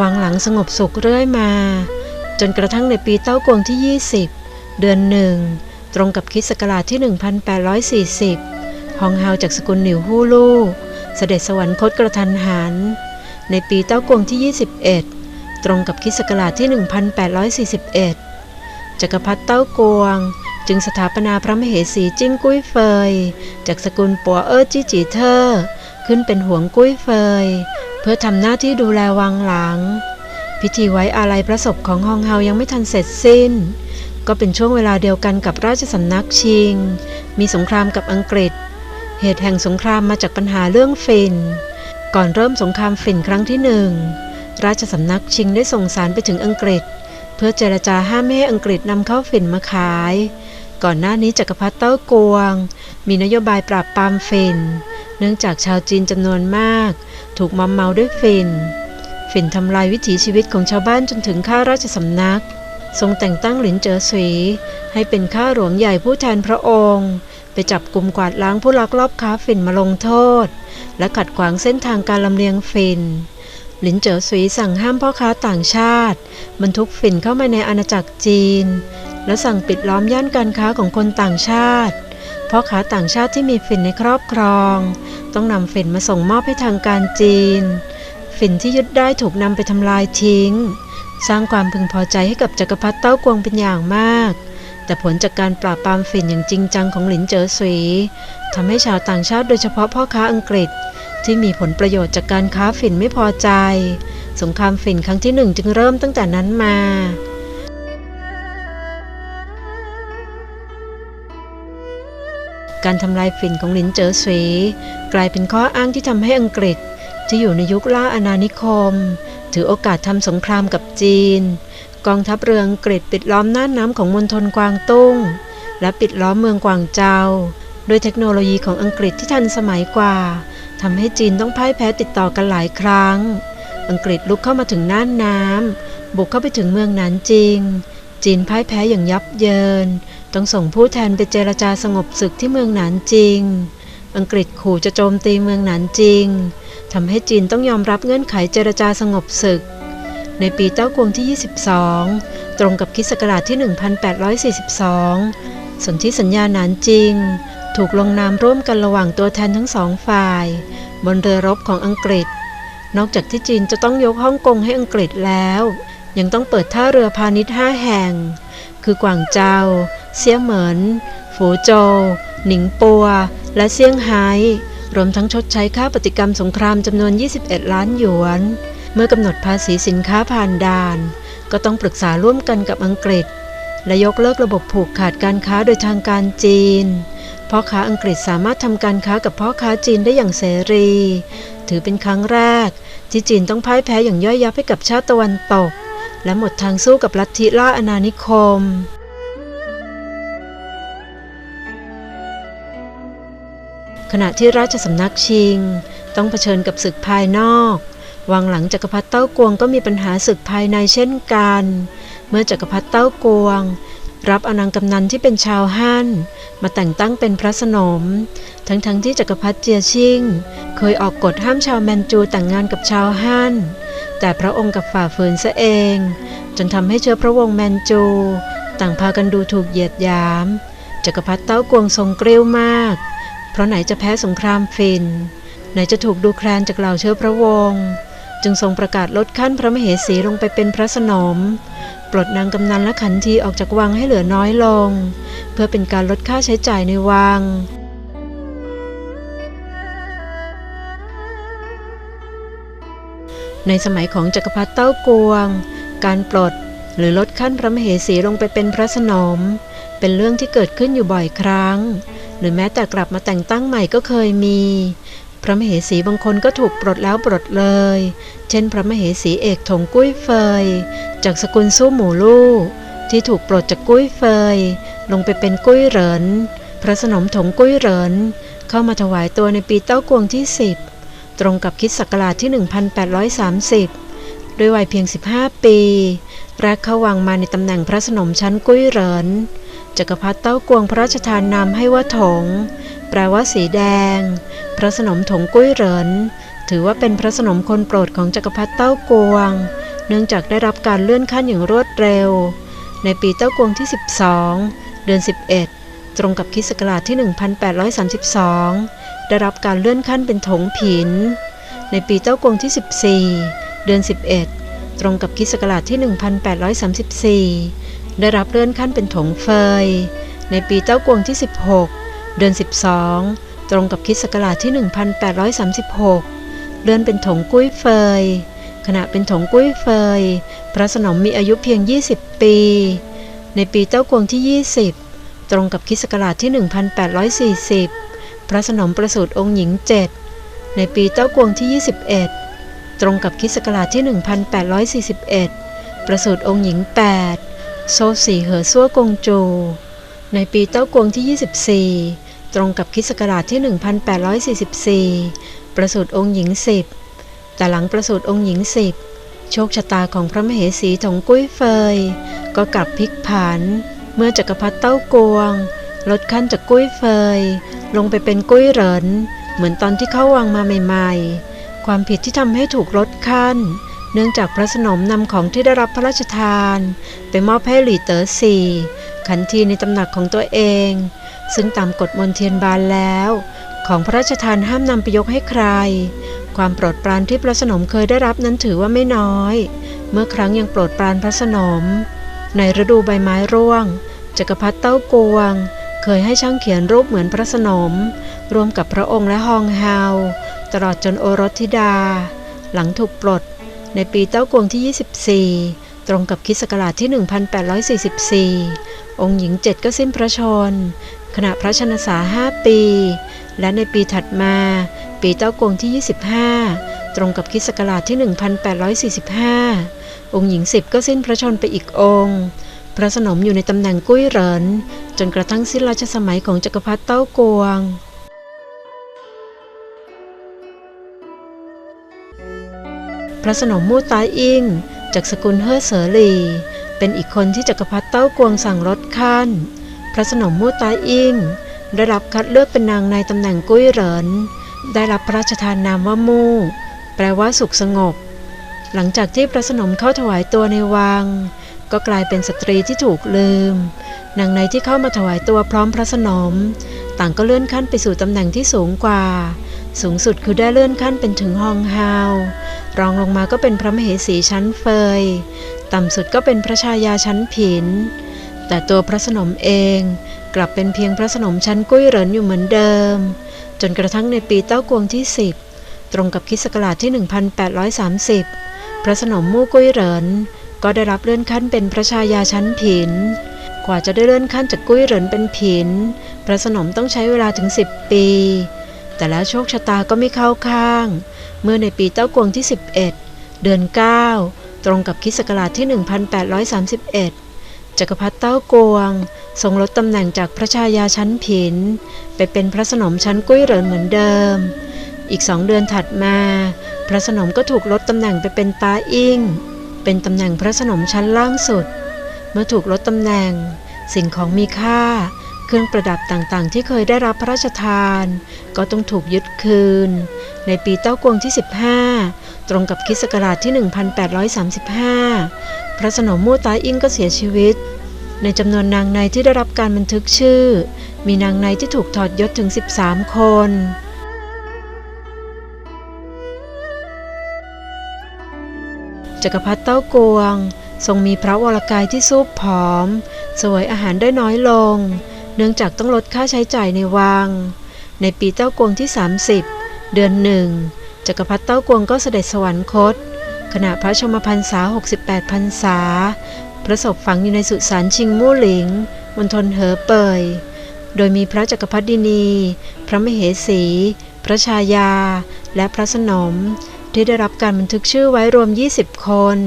วังหลังสงบสุขเรื่อยมา จนกระทั่งในปีเต้ากวงที่ 20 เดือนหนึ่ง ตรงกับคริสต์ศักราชที่ 1840 ฮองเฮาจากสกุลหนิวฮู่ลู่เสด็จสวรรคตกระทันหัน ในปีเต้ากวงที่ 21 ตรงกับคริสต์ศักราชที่ 1841 จักรพรรดิเต้ากวงจึงสถาปนาพระมเหสีจิ้งกุ้ยเฟย จากสกุลปัวเออจี้จีเทอร์ขึ้นเป็นหวงกุ้ยเฟย พื่อทำหน้าที่ดูแลวังหลัง พิธีไว้อาลัยพระศพของฮองเฮายังไม่ทันเสร็จสิ้น ก็เป็นช่วงเวลาเดียวกันกับราชสำนักชิง มีสงครามกับอังกฤษ เหตุแห่งสงครามมาจากปัญหาเรื่องฝิ่น ก่อนเริ่มสงครามฝิ่นครั้งที่หนึ่งราชสำนักชิงได้ส่งสารไปถึงอังกฤษ เพื่อเจรจาห้ามไม่ให้อังกฤษนำเข้าฝิ่นมาขาย ก่อนหน้านี้จักรพรรดิเต้ากวง มีนโยบายปราบปรามฝิ่น เนื่องจากชาวจีนจำนวนมาก ถูกมอมเมาด้วยฝิ่นฝิ่นทำลายวิถีชีวิตของชาวบ้านจนถึงข้าราชสำนัก ทรงแต่งตั้งหลินเจ๋อสวีให้เป็นข้าหลวงใหญ่ผู้แทนพระองค์ ไปจับกลุ่มกวาดล้างผู้ลักลอบค้าฝิ่นมาลงโทษ และขัดขวางเส้นทางการลำเลียงฝิ่นหลินเจ๋อสวีสั่งห้ามพ่อค้าต่างชาติ บรรทุกฝิ่นเข้ามาในอาณาจักรจีน และสั่งปิดล้อมย่านการค้าของคนต่างชาติพ่อค้าต่างชาติที่มีฝิ่นในครอบครอง ต้องนำฝิ่นมาส่งมอบให้ทางการจีน ฝิ่นที่ยึดได้ถูกนำไปทำลายทิ้ง สร้างความพึงพอใจให้กับจักรพรรดิเต้ากวงเป็นอย่างมาก แต่ผลจากการปราบปรามฝิ่นอย่างจริงจังของหลินเจ๋อสวีทำให้ชาวต่างชาติโดยเฉพาะพ่อค้าอังกฤษ ที่มีผลประโยชน์จากการค้าฝิ่นไม่พอใจ สงครามฝิ่นครั้งที่หนึ่งจึงเริ่มตั้งแต่นั้นมา การทำลายฝิ่นของหลินเจ๋อสวีกลายเป็นข้ออ้างที่ทำให้อังกฤษ ที่อยู่ในยุคล่าอาณานิคม ถือโอกาสทำสงครามกับจีน กองทัพเรืออังกฤษปิดล้อมน่านน้ำของมณฑลกวางตุ้ง และปิดล้อมเมืองกวางเจาด้วยเทคโนโลยีของอังกฤษที่ทันสมัยกว่าทำให้จีนต้องพ่ายแพ้ติดต่อกันหลายครั้ง อังกฤษลุกเข้ามาถึงน่านน้ำบุกเข้าไปถึงเมืองหนานจิง จีนพ่ายแพ้อย่างยับเยิน ต้องส่งผู้แทนไปเจรจาสงบศึกที่เมืองหนานจิง อังกฤษขู่จะโจมตีเมืองหนานจิงทำให้จีนต้องยอมรับเงื่อนไขเจรจาสงบศึก ในปีเต้ากวงที่ 22 ตรงกับคิสต์ศักราชที่ 1842 สนธิสัญญาหนานจิง ถูกลงนามร่วมกันระหว่างตัวแทนทั้งสองฝ่าย บนเรือรบของอังกฤษ นอกจากที่จีนจะต้องยกฮ่องกงให้อังกฤษแล้ว ยังต้องเปิดท่าเรือพาณิชย์ห้าแห่ง คือกวางเจา เซี่ยเหมิน ฝูโจวหนิงปัว และเซี่ยงไฮ้รวมทั้งชดใช้ค่าปฏิกรรมสงครามจำนวน 21 ล้านหยวน เมื่อกำหนดภาษีสินค้าผ่านด่าน ก็ต้องปรึกษาร่วมกันกับอังกฤษ และยกเลิกระบบผูกขาดการค้าโดยทางการจีนพ่อค้าอังกฤษสามารถทำการค้ากับพ่อค้าจีนได้อย่างเสรี ถือเป็นครั้งแรก ที่จีนต้องพ่ายแพ้อย่างย่อยยับให้กับชาติตะวันตก และหมดทางสู้กับลัทธิล่าอาณานิคม ขณะที่ราชสำนักชิง ต้องเผชิญกับศึกภายนอก วังหลังจักรพรรดิเต้ากวงก็มีปัญหาศึกภายในเช่นกัน เมื่อจักรพรรดิเต้ากวง รับอนังกำนันที่เป็นชาวฮั่นมาแต่งตั้งเป็นพระสนม ทั้งๆทที่จักรพรรดิเจียชิง เคยออกกฎห้ามชาวแมนจูแต่งงานกับชาวฮั่นแต่พระองค์กับฝ่าฝืนซะเอง จนทำให้เชื้อพระวงศ์แมนจู ต่างพากันดูถูกเหยียดหยาม จักรพรรดิเต้ากวงทรงเกลียวมาก ราะไหนจะแพ้สงครามฟิน ไหนจะถูกดูแคลนจากเหล่าเชื้อพระวงศ์จึงทรงประกาศลดขั้นพระมเหสีลงไปเป็นพระสนม ปลดนางกำนันและขันทีออกจากวังให้เหลือน้อยลง เพื่อเป็นการลดค่าใช้จ่ายในวังในสมัยของจักรพรรดิเต้ากวง การปลดหรือลดขั้นพระมเหสีลงไปเป็นพระสนม เป็นเรื่องที่เกิดขึ้นอยู่บ่อยครั้ง หรือแม้แต่กลับมาแต่งตั้งใหม่ก็เคยมี พระมเหสีบางคนก็ถูกปลดแล้วปลดเลย เช่น พระมเหสีเอกถงกุ้ยเฟย จากสกุลสู้หมูลู่ที่ถูกปลดจากกุ้ยเฟย ลงไปเป็นกุ้ยเหรินพระสนมถงกุ้ยเหรินเข้ามาถวายตัวในปีเต้ากวงที่ 10 ตรงกับคิดศักราชที่ 1830 ด้วยวัยเพียง 15 ปี แรกเข้าวังมาในตำแหน่งพระสนมชั้นกุ้ยเหริน จักรพรรดิเต้ากวงพระราชทานนามให้ว่าถง แปลว่าสีแดง พระสนมถงกุ้ยเหริน ถือว่าเป็นพระสนมคนโปรดของจักรพรรดิเต้ากวง เนื่องจากได้รับการเลื่อนขั้นอย่างรวดเร็ว ในปีเต้ากวงที่ 12 เดือน 11 ตรงกับคิสต์ศักราชที่ 1832 ได้รับการเลื่อนขั้นเป็นถงผิน ในปีเต้ากวงที่ 14 เดือน 11 ตรงกับคิสต์ศักราชที่ 1834 ได้รับเลื่อนขั้นเป็นถงเฟย ในปีเต้ากวงที่ 16 เดือน 12 ตรงกับคริสต์ศักราชที่ 1836 เลื่อนเป็นถงกุ้ยเฟย ขณะเป็นถงกุ้ยเฟย พระสนมมีอายุเพียง 20 ปี ในปีเต้ากวงที่ 20 ตรงกับคริสต์ศักราชที่ 1840 พระสนมประสูติองค์หญิง7ในปีเต้ากวงที่ 21 ตรงกับคริสต์ศักราชที่ 1841 ประสูติองค์หญิง 8 โซสีเหอซั่วกงจู ในปีเต้ากวงที่ 24 ตรงกับคริสต์ศักราชที่ 1844 ประสูติองค์หญิง10แต่หลังประสูติองค์หญิง10โชคชะตาของพระมเหสีถงกุ้ยเฟย ก็กลับพลิกผัน เมื่อจักรพรรดิเต้ากวง ลดขั้นจากกุ้ยเฟย ลงไปเป็นกุ้ยเหริน เหมือนตอนที่เข้าวังมาใหม่ ๆ ความผิดที่ทำให้ถูกลดขั้น เนื่องจากพระสนมนำของที่ได้รับพระราชทาน ไปมอบให้หลี่เต๋อสี่ขันทีในตำหนักของตัวเอง ซึ่งตามกฎมนเทียนบานแล้ว ของพระราชทานห้ามนำไปยกให้ใคร ความโปรดปรานที่พระสนมเคยได้รับนั้นถือว่าไม่น้อย เมื่อครั้งยังโปรดปรานพระสนม ในฤดูใบไม้ร่วงจักรพรรดิเต้ากวง เคยให้ช่างเขียนรูปเหมือนพระสนม รวมกับพระองค์และฮองเฮาตลอดจนโอรสธิดา หลังถูกปลด ในปีเต้ากวงที่ 24 ตรงกับคิศักราชที่ 1844 องค์หญิงเจ็ดก็สิ้นพระชน ขณะพระชนสาห้าปี และในปีถัดมา ปีเต้ากวงที่ 25 ตรงกับคิศักราชที่ 1845 องค์หญิงสิบก็สิ้นพระชนไปอีกองค์ พระสนมอยู่ในตำแหน่งกุ้ยเหรินจนกระทั่งสิ้นราชสมัยของจักรพรรดิเต้ากวง พระสนมมู่ตาอิงจากสกุลเฮ่อเสอหลี เป็นอีกคนที่จักรพรรดิเต้ากวงสั่งลดขั้น พระสนมมู่ตาอิงได้รับคัดเลือกเป็นนางในตำแหน่งกุ้ยเหริน ได้รับพระราชทานนามว่ามู่ แปลว่าสุขสงบ หลังจากที่พระสนมเข้าถวายตัวในวัง ก็กลายเป็นสตรีที่ถูกลืม นางในที่เข้ามาถวายตัวพร้อมพระสนม ต่างก็เลื่อนขั้นไปสู่ตำแหน่งที่สูงกว่า สูงสุดคือได้เลื่อนขั้นเป็นถึงฮองฮาว รองลงมาก็เป็นพระมเหสีชั้นเฟย ต่ำสุดก็เป็นพระชายาชั้นผิน แต่ตัวพระสนมเองกลับเป็นเพียงพระสนมชั้นกุ้ยเหรินอยู่เหมือนเดิม จนกระทั่งในปีเต้ากวงที่ 10 ตรงกับคิสต์ศักราชที่ 1830 พระสนมมู่กุ้ยเหรินก็ได้รับเลื่อนขั้นเป็นพระชายาชั้นผิน กว่าจะได้เลื่อนขั้นจากกุ้ยเหรินเป็นผิน พระสนมต้องใช้เวลาถึง 10 ปี แต่แล้วโชคชะตาก็ไม่เข้าข้าง เมื่อในปีเต้ากวงที่ 11 เดือน 9 ตรงกับคริสต์ศักราชที่ 1831 จักรพรรดิเต้ากวง ทรงลดตำแหน่งจากพระชายาชั้นผิน ไปเป็นพระสนมชั้นกุ้ยเหรินเหมือนเดิม อีกสองเดือนถัดมา พระสนมก็ถูกลดตำแหน่งไปเป็นตาอิงเป็นตำแหน่งพระสนมชั้นล่างสุด เมื่อถูกลดตำแหน่ง สิ่งของมีค่า เครื่องประดับต่างๆ ที่เคยได้รับพระราชทาน ก็ต้องถูกยึดคืน ในปีเต้ากวงที่ 15 ตรงกับคริศักราชที่ 1835 พระสนมมู่ตาอิงก็เสียชีวิต ในจำนวนนางในที่ได้รับการบันทึกชื่อ มีนางในที่ถูกถอดยศถึง 13 คนจักรพรรดิเต้ากวง ทรงมีพระวรกายที่ซูบผอม สวยอาหารได้น้อยลง เนื่องจากต้องลดค่าใช้จ่ายในวัง ในปีเต้ากวงที่ 30 เดือนหนึ่งจักรพรรดิเต้ากวงก็เสด็จสวรรคต ขณะพระชมพรรษา 68 พรรษาพระศพฝังอยู่ในสุสานชิงมู่หลิงมณฑลเหอเปย โดยมีพระจักรพรรดินี พระมเหสี พระชายา และพระสนมที่ได้รับการบันทึกชื่อไว้รวม 20 คน